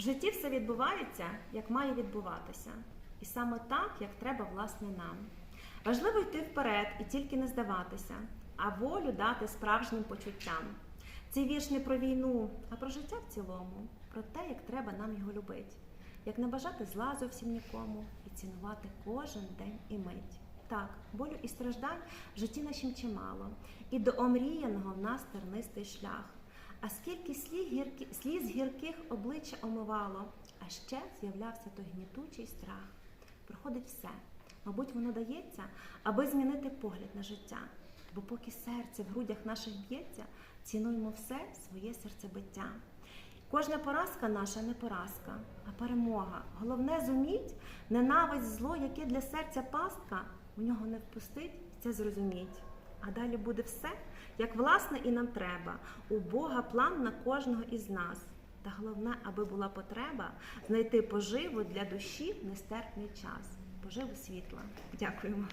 В житті все відбувається, як має відбуватися, і саме так, як треба власне нам. Важливо йти вперед і тільки не здаватися, а волю дати справжнім почуттям. Цей вірш не про війну, а про життя в цілому, про те, як треба нам його любити, як не бажати зла зовсім нікому і цінувати кожен день і мить. Так, болю і страждань в житті нашім чимало, і до омріяного в нас тернистий шлях. А скільки сліз, гірки, сліз гірких обличчя омивало, а ще з'являвся той гнітучий страх. Проходить все. Мабуть, воно дається, аби змінити погляд на життя. Бо поки серце в грудях наших б'ється, цінуємо все своє серцебиття. Кожна поразка наша не поразка, а перемога. Головне зуміть, ненависть зло, яке для серця пастка, у нього не впустить це зрозуміть. А далі буде все, як власне і нам треба. У Бога план на кожного із нас. Та головне, аби була потреба знайти поживу для душі в нестерпний час. Поживу світла. Дякуємо.